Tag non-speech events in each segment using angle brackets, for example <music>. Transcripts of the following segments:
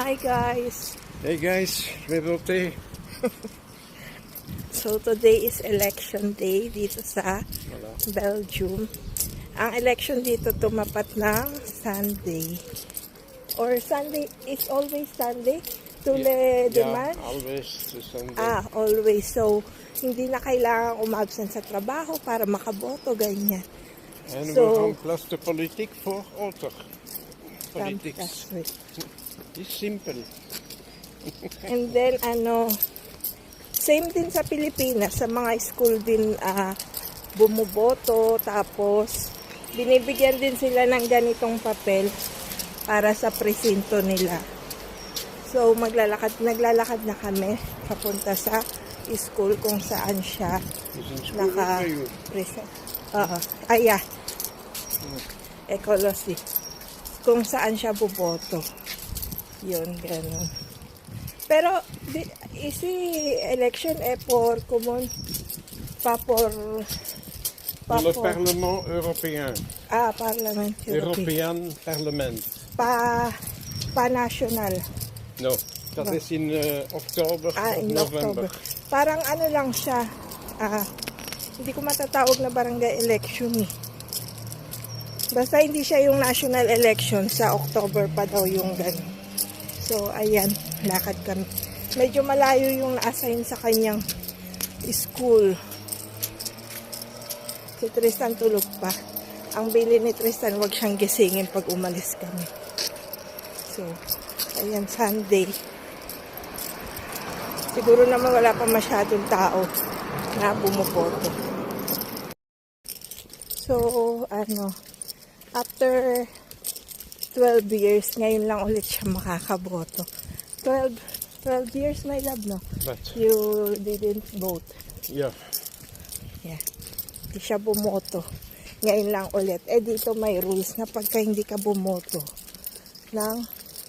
Hi guys! Hey guys, will play. So today is election day dito sa Wala. Belgium. Ang election dito tumapat ng Sunday. Or Sunday is always Sunday? Tule Yeah, dimanche? always the Sunday. Ah, always. So, hindi na kailangan umabsent sa trabaho para makaboto, ganyan. and so- we remplace de politiek voor auto. Politics. It's simple. And then, ano, same din sa Pilipinas, sa mga school din ah, bumuboto, tapos binibigyan din sila ng ganitong papel para sa presinto nila. So, maglalakad, naglalakad na kami papunta sa school kung saan siya It's in school naka for you. present. Oo. Ay, yeah. Ecology. Kung saan siya buboto. Yun, ganun. Pero, di, isi election eh for common pa for pa Le for Parlement européen. ah parliament European European Parlement. pa pa national No, dat No. is in eh, oktober ah of in november. October parang ano lang siya ah hindi ko matatawag na barangay election eh basta hindi siya yung national election sa October pa daw yung ganun so ayan lakad kami. Medyo malayo yung na-assign sa kanyang school. Si Tristan tulog pa. Ang bili ni Tristan wag siyang gisingin pag umalis kami. So ayan Sunday. Siguro naman wala pa masyadong tao na bumuboto so ano after 12 years ngayon lang ulit siya makakaboto 12 12 years my love no But, you didn't vote yeah, Yeah. Hindi siya bumoto. Ngayon lang ulit. Eh dito may rules na pagka hindi ka bumoto ng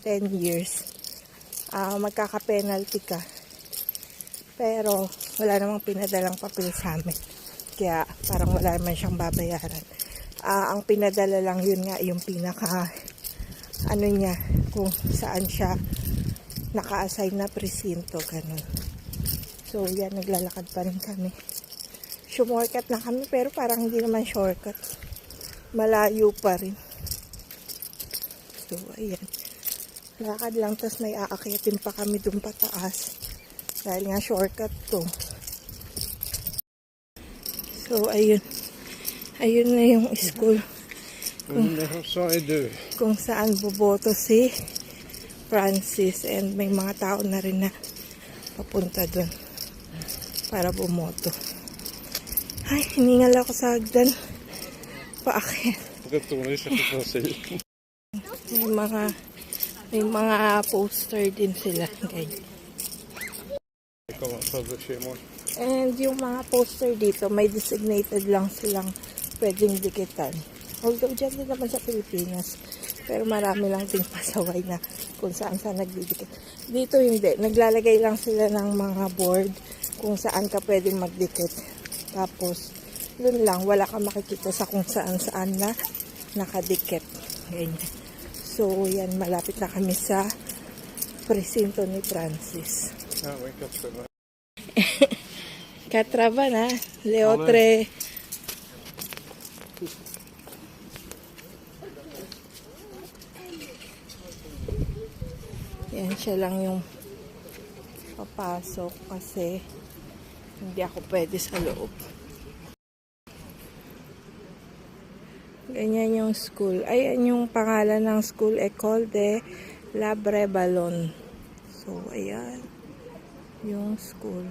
10 years, ah magkaka-penalty ka. Pero wala namang pinadalang papel sa amin. Kaya parang wala naman siyang babayaran. Ah, ang pinadala lang yun nga yung pinaka ano niya kung saan siya naka-assign na presinto ganun. So yan naglalakad pa rin kami shortcut na kami pero parang hindi naman shortcut. Malayo pa rin. So, ayan. Lakad lang, tas may aakyatin pa kami dun pataas. Dahil nga shortcut to. So, ayun. Ayun na yung school numero 102. Kung saan boboto si Francis and may mga tao na rin na papunta dun para bumoto. Ay, hiningal ako sa hagdan. Conseil. May mga may mga poster din sila. moi? And yung mga poster dito, may designated lang silang pwedeng dikitan. Although dyan din naman sa Pilipinas. Pero marami lang din <laughs> pasaway na kung saan saan nagdidikit. Dito hindi. Naglalagay lang sila ng mga board kung saan ka pwedeng magdikit. Tapos, dun lang, wala ka makikita sa kung saan saan na nakadikit. Ganyan. So, yan, malapit na kami sa presinto ni Francis. Ah oui, 80. Katraba na. Leo Ano? 3. Yan siya lang yung papasok kasi hindi ako pwede sa loob. Ganyan yung school. Ayan yung pangalan ng school, Ecole de la Brebalon. So, ayan. Yung school.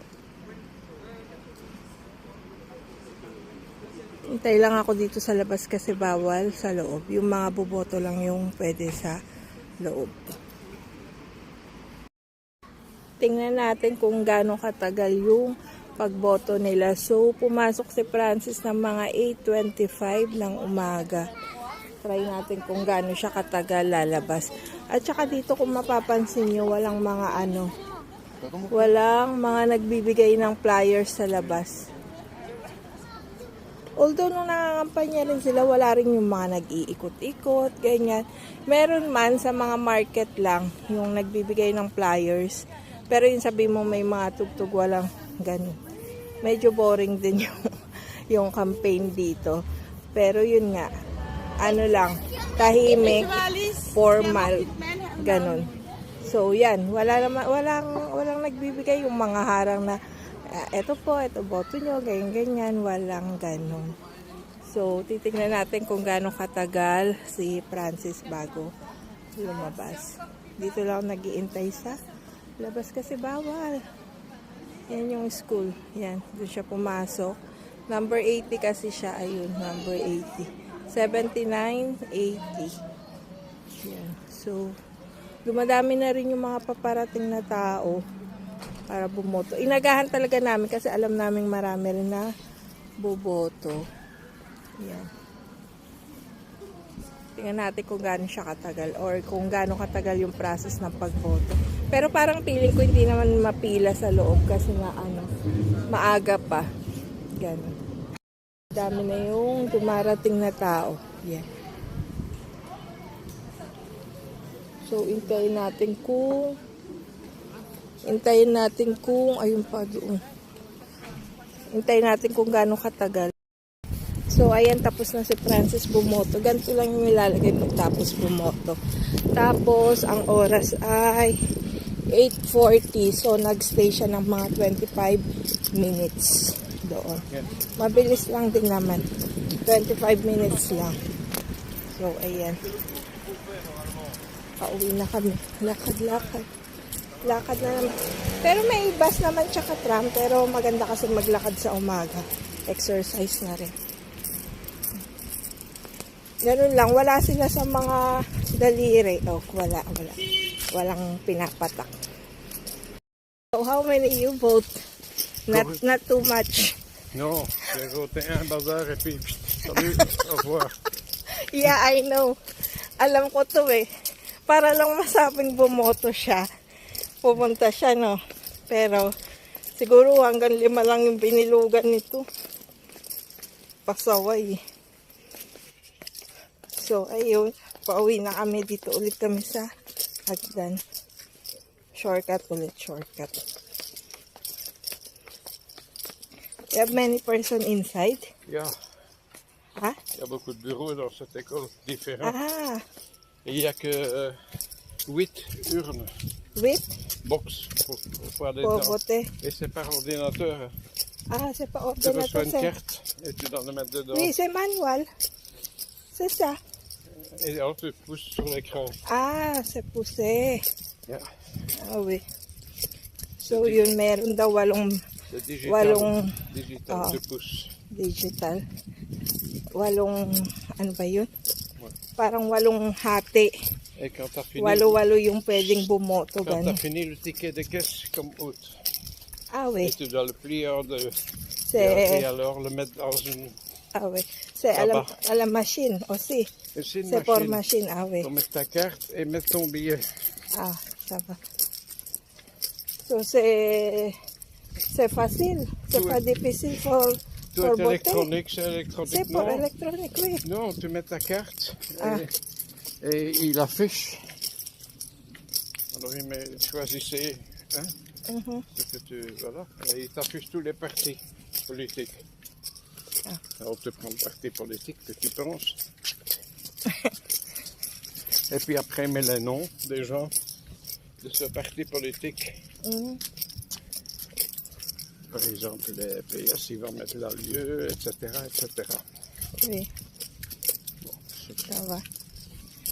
Hintay lang ako dito sa labas kasi bawal sa loob. Yung mga boboto lang yung pwede sa loob. Tingnan natin kung gaano katagal yung pagboto nila. So, pumasok si Francis ng mga 8.25 ng umaga. Try natin kung gaano siya katagal lalabas. At saka dito kung mapapansin nyo, walang mga ano, walang mga nagbibigay ng flyers sa labas. Although nung nangangampanya rin sila, wala rin yung mga nag-iikot-ikot, ganyan. Meron man sa mga market lang yung nagbibigay ng flyers. Pero yung sabi mo may mga tugtog, walang ganun. Medyo boring din <laughs> yung, yung campaign dito. Pero yun nga, ano lang, tahimik, formal, ganun. So yan, wala naman walang walang nagbibigay yung mga harang na "Ah, eto po, eto boto nyo, ganyan ganyan, walang ganun. So titingnan natin kung gaano katagal si Francis bago lumabas. Dito lang nagiintay sa labas kasi bawal. Yan yung school. Yan, doon siya pumasok. Number 80 kasi siya. Ayun, number 80. 79, 80. Yan. So, dumadami na rin yung mga paparating na tao para bumoto. Inagahan talaga namin kasi alam namin marami rin na boboto. Yan. Tingnan natin kung gaano siya katagal or kung gaano katagal yung process ng pagboto. Pero parang feeling ko hindi naman mapila sa loob kasi na ano, maaga pa. Ganun. Dami na yung dumarating na tao. Yan. So, intayin natin kung intayin natin kung ayun pa doon. Intayin natin kung gaano katagal. So, ayan, tapos na si Francis bumoto. Ganito lang yung ilalagay pagtapos bumoto. Tapos, ang oras ay 8.40. So, nag-stay siya ng mga 25 minutes doon. Mabilis lang din naman. 25 minutes lang. So, ayan. Pauwi na kami. Lakad-lakad. Lakad na naman. Pero may bus naman tsaka tram. Pero maganda kasi maglakad sa umaga. Exercise na rin. Ganun lang. Wala sila sa mga daliri. Oh, wala, wala. Walang pinapatak. So, how many you vote? Not, not too much. Non, j'ai voté un bazar et puis salut, au revoir. Yeah, I know. Alam ko to eh. Para lang masabing bumoto siya. Pumunta siya, no? Pero, siguro hanggang lima lang yung binilugan nito. Pasaway. eh. So, ayun. Pauwi na kami dito ulit kami sa Hagdan. Shortcut ulit, shortcut. You have many person inside? Ha? il y a beaucoup de bureaux dans cette école différents. Ah, Et il n'y a que euh, 8 urnes, wait. box pour, pour Pour voter. Et c'est par ordinateur. Ah, c'est pas Tu reçois ordinateur. une carte et tu dois le mettre dedans. Oui, c'est manuel. C'est ça. Et alors tu pousses sur l'écran. Ah, c'est poussé. Yeah. Ah oui. So, yun, meron daw walong C'est digital. Walong- Digital, Ah. tu pousses. digital. Walong, ano ba yun? Ouais. Parang walong hati. Et quand tu as fini, Walo-walo yung pwedeng bumoto. quand Ganun. t'as fini le ticket de caisse comme autre, Ah et oui. tu dois le plier de... Et C'est, alors le mettre dans une, ah oui. C'est à la, Là-bas. à la machine aussi. c'est pour machine. Ah oui. pour mettre ta carte et mettre ton billet. Ah, ça va. So, c'est, facile. C'est pas difficile pour, Tout pour est électronique, c'est électronique. C'est pour électronique, oui. non, tu mets ta carte Ah. et, et il affiche. Alors il met, choisissez, hein, Mhm. que tu, voilà, et il t'affiche tous les partis politiques. Ah. Tu prends le parti politique que tu penses. <laughs> et puis après met les noms des gens de ce parti politique. Mhm. Par exemple, les PS, ils vont mettre la lieu, etc., etc. Oui. Ça va.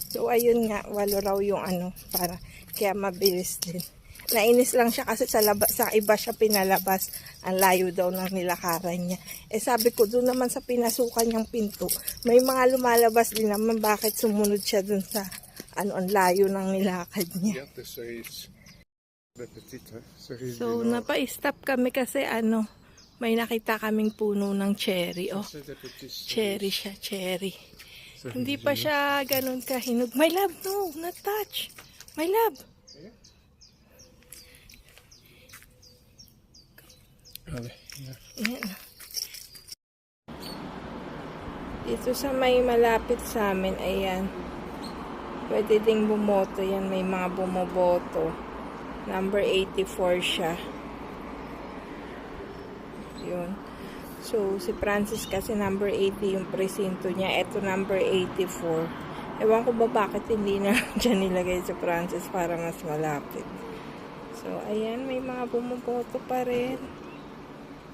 So, ayun nga, walo raw yung ano, para, kaya mabilis din. Nainis lang siya kasi sa, labas, sa iba siya pinalabas. Ang layo daw ng nilakaran niya. Eh sabi ko, doon naman sa pinasukan niyang pinto, may mga lumalabas din naman bakit sumunod siya doon sa ano, ang layo ng nilakad niya. So, napa-stop kami kasi ano, may nakita kaming puno ng cherry. Oh, cherry siya, cherry. Hindi pa siya ganun kahinog. My love, no, not touch. My love. Ayan. Dito sa may malapit sa amin, ayan. Pwede ding bumoto yan. May mga bumoboto. Number 84 siya. Yun. So, si Francis kasi number 80 yung presinto niya. Ito number 84. Ewan ko ba bakit hindi na <laughs> dyan nilagay si Francis para mas malapit. So, ayan. May mga bumoboto pa rin.